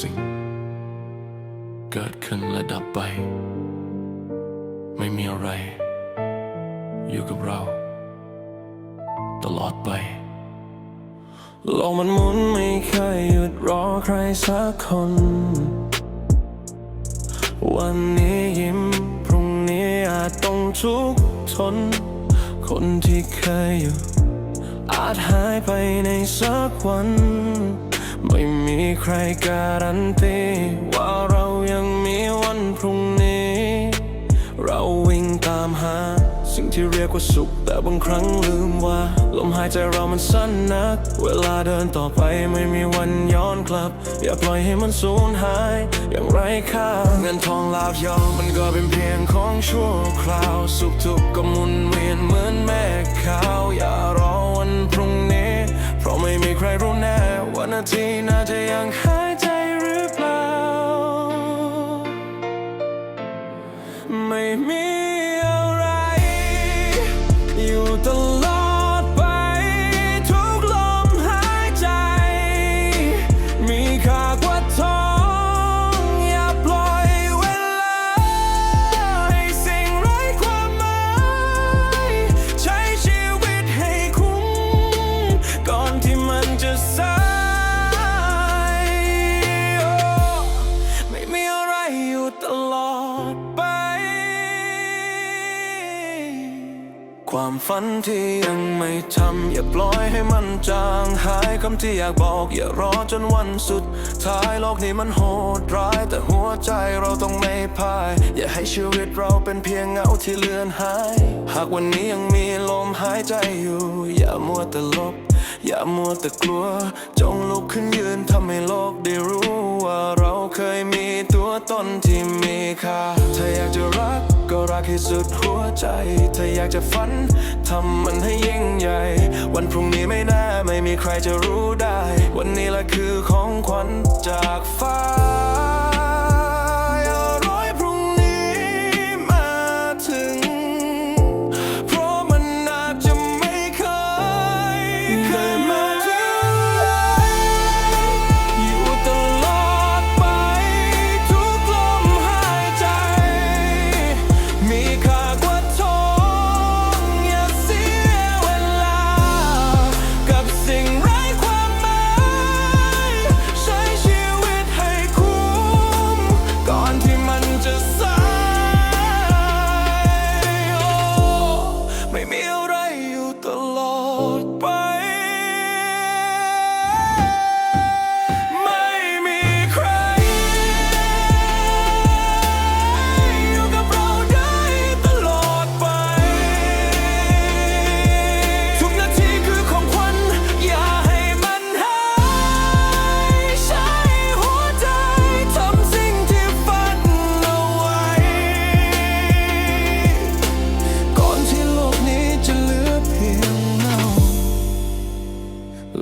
สิ่ง เกิดขึ้นและดับไป ไม่มีอะไร อยู่กับเรา ตลอดไป โลกมันหมุนไม่เคยหยุดรอใครสักคน วันนี้ยิ้ม พรุ่งนี้อาจต้องทุกข์ทน คนที่เคยอยู่อาจหายไปในสักวัน ไม่มีใครการันตี ว่าเรายังมีวันพรุ่งนี้ เราวิ่งตามหา สิ่งที่เรียกว่าสุข แต่บางครั้งลืมว่า ลมหายใจเรามันสั้นนัก เวลาเดินต่อไปไม่มีวันย้อนกลับ อย่าปล่อยให้มันสูญหาย อย่างไรค่าเงินทองลาบยศมันก็เป็นเพียงของชั่วคราว สุขทุกข์ก็ ความฝันที่ยังไม่ทำ อย่าปล่อยให้มันจางหายคำที่อยากบอก อย่ารอจนวันสุด ท้ายโลกนี้มันโหดร้าย แต่หัวใจเราต้องไม่พ่าย อย่าให้ชีวิตเราเป็นเพียงเงาที่เลือนหาย หากวันนี้ยังมีลมหายใจอยู่ อย่ามัวแต่ลบ อย่ามัวแต่กลัว จงลุกขึ้นยืนทำให้โลกได้รู้ว่าเราเคยมีตัวตนที่มีค่าถ้าอยากจะรักากให้สุดหัวใจ ถ้าอยากจะฝัน ทำมันให้ยิ่งใหญ่ วันพรุ่งนี้ไม่แน่ไม่มีใครจะรู้ได้ วันนี้แหละคือของขวัญจากฟ้า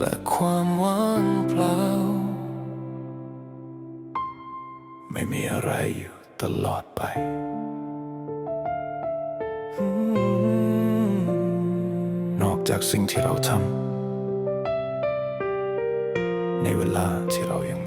และความว่างเปล่า ไม่มีอะไรอยู่ตลอดไปนอกจากสิ่งที่เราทำในเวลาที่เรายัง